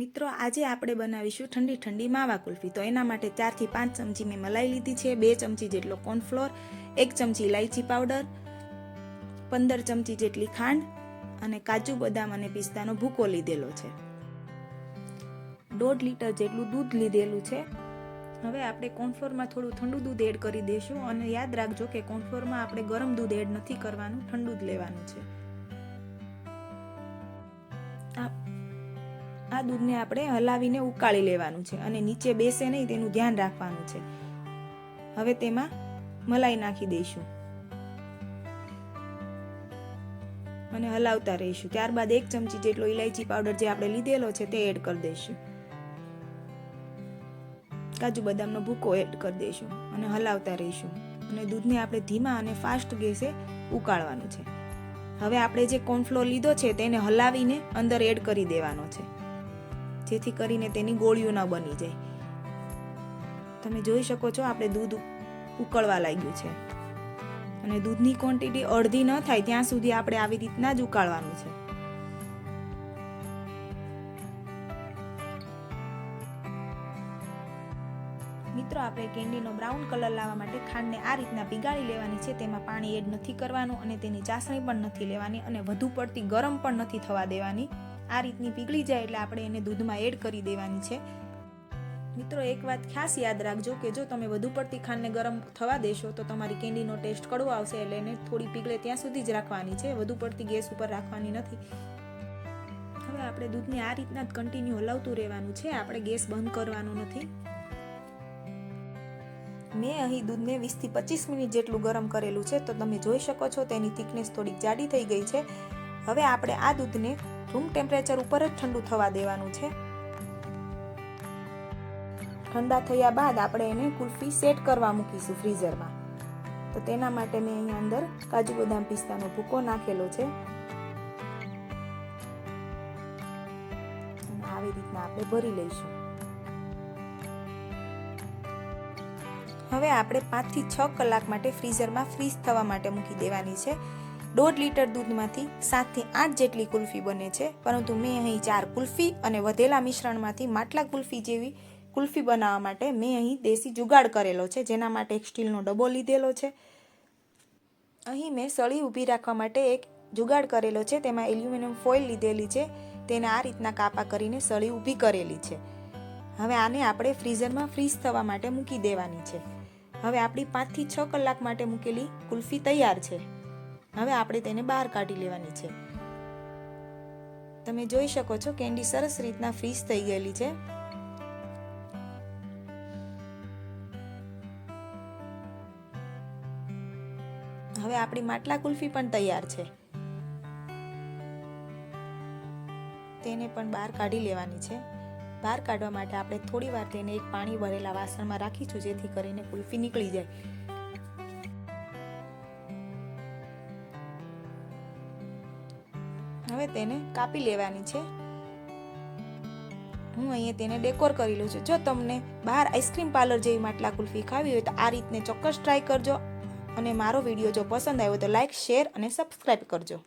મિત્રો, આજે આપણે બનાવીશું ઠંડી ઠંડી માવા કુલ્ફી. તો એના માટે ચારથી પાંચ ચમચી મેં મલાઈ લીધી છે, બે ચમચી જેટલો કોર્નફ્લોર, એક ચમચી ઇલાયચી પાવડર, પંદર ચમચી જેટલી ખાંડ અને કાજુ બદામ અને પિસ્તાનો ભૂકો લીધેલો છે. દોઢ લીટર જેટલું દૂધ લીધેલું છે. હવે આપણે કોર્નફ્લોરમાં થોડું ઠંડુ દૂધ એડ કરી દઈશું અને યાદ રાખજો કે કોર્નફ્લોરમાં આપણે ગરમ દૂધ એડ નથી કરવાનું, ઠંડુ જ લેવાનું છે. આ દૂધને આપણે હલાવીને ઉકાળી લેવાનું છે અને નીચે બેસે નહીં તેનું ધ્યાન રાખવાનું છે. હવે તેમાં મલાઈ નાખી દઈશું. અને હલાવતા રહીશું. ત્યારબાદ એક ચમચી જેટલો ઇલાયચી પાવડર જે આપણે લીધેલો છે તે એડ કરી દઈશું. કાજુ બદામનો ભૂકો એડ કરી દઈશું અને હલાવતા રહીશું. અને દૂધને આપણે ધીમા અને ફાસ્ટ ગેસે ઉકાળવાનું છે. હવે આપણે જે કોર્નફ્લોર લીધો છે તેને હલાવીને અંદર એડ કરી દેવાનો છે. જેથી કરીને તેની ગોળીઓ ન બની જાય. તમે જોઈ શકો છો, આપણે દૂધ ઉકળવા લાગ્યું છે. અને દૂધની ક્વોન્ટિટી અડધી ન થાય, ત્યાં સુધી આપણે આવી રીતના જ ઉકાળવાનું છે. મિત્રો, આપણે કેન્ડીનો બ્રાઉન કલર લાવવા માટે ખાંડને આ રીતના પીગાળી લેવાની છે. તેમાં પાણી એડ નથી કરવાનું અને તેની ચાસણી પણ નથી લેવાની અને વધુ પડતી ગરમ પણ નથી થવા દેવાની. આ રીતની પીગળી જાય એટલે આપણે એને દૂધમાં એડ કરી દેવાની છે. મિત્રો, એક વાત ખાસ યાદ રાખજો કે જો તમે વધુ પડતી ખાંડને ગરમ થવા દેશો, તો તમારી કેન્ડીનો ટેસ્ટ કડવો આવશે એટલે એને થોડી પીગળે ત્યાં સુધી જ રાખવાની છે. વધુ પડતી ગેસ ઉપર રાખવાની નથી. હવે આપણે દૂધને આ રીતના જ કન્ટિન્યુ હલાવતું રહેવાનું છે. આપણે ગેસ બંધ કરવાનો નથી. મેં અહીં દૂધને વીસથી પચીસ મિનિટ જેટલું ગરમ કરેલું છે, તો તમે જોઈ શકો છો તેની થિકનેસ થોડીક જાડી થઈ ગઈ છે. હવે આપણે આ દૂધને રૂમ ટેમ્પરેચર ઉપર જ ઠંડુ થવા દેવાનું છે. ઠંડા થયા બાદ આપણે એને કુલ્ફી સેટ કરવા મૂકીશું ફ્રીઝરમાં. તો તેના માટે મેં અહીંયા અંદર કાજુ બદામ પિસ્તાનો ભૂકો નાખેલો છે. આવી રીતના આપણે ભરી લઈશું. હવે આપણે પાંચથી છ કલાક માટે ફ્રીઝરમાં ફ્રીઝ થવા માટે મૂકી દેવાની છે. દોઢ લીટર દૂધમાંથી સાતથી આઠ જેટલી કુલ્ફી બને છે. પરંતુ મેં અહીં ચાર કુલ્ફી અને વધેલા મિશ્રણમાંથી માટલા કુલ્ફી જેવી કુલ્ફી બનાવવા માટે મેં અહીં દેશી જુગાડ કરેલો છે, જેના માટે એક સ્ટીલનો ડબ્બો લીધેલો છે. અહીં મેં સળી ઊભી રાખવા માટે એક જુગાડ કરેલો છે, તેમાં એલ્યુમિનિયમ ફોઇલ લીધેલી છે, તેને આ રીતના કાપા કરીને સળી ઊભી કરેલી છે. હવે આને આપણે ફ્રીઝરમાં ફ્રીઝ થવા માટે મૂકી દેવાની છે. હવે આપણી પાંચથી છ કલાક માટે મૂકેલી કુલ્ફી તૈયાર છે. હવે આપણે તેને બહાર કાઢી લેવાની છે. તમે જોઈ શકો છો કેન્ડી સરસ રીતના ફ્રીઝ થઈ ગયેલી છે. હવે આપણી માટલા કુલ્ફી પણ તૈયાર છે. તેને પણ બહાર કાઢી લેવાની છે. બહાર કાઢવા માટે આપણે થોડી વાર તેને એક પાણી ભરેલા વાસણમાં રાખીશું જેથી કરીને કુલ્ફી નીકળી જાય. હવે તેને કાપી લેવાની છે. હું અહીંયા તેને ડેકોર કરી લઉં છું. જો તમને બહાર આઈસ્ક્રીમ પાર્લર જેવી માટલા કુલ્ફી ખાવી હોય તો આ રીતને ચોક્કસ ટ્રાય કરજો અને મારો વીડિયો જો પસંદ આવ્યો તો લાઇક શેર અને સબસ્ક્રાઈબ કરજો.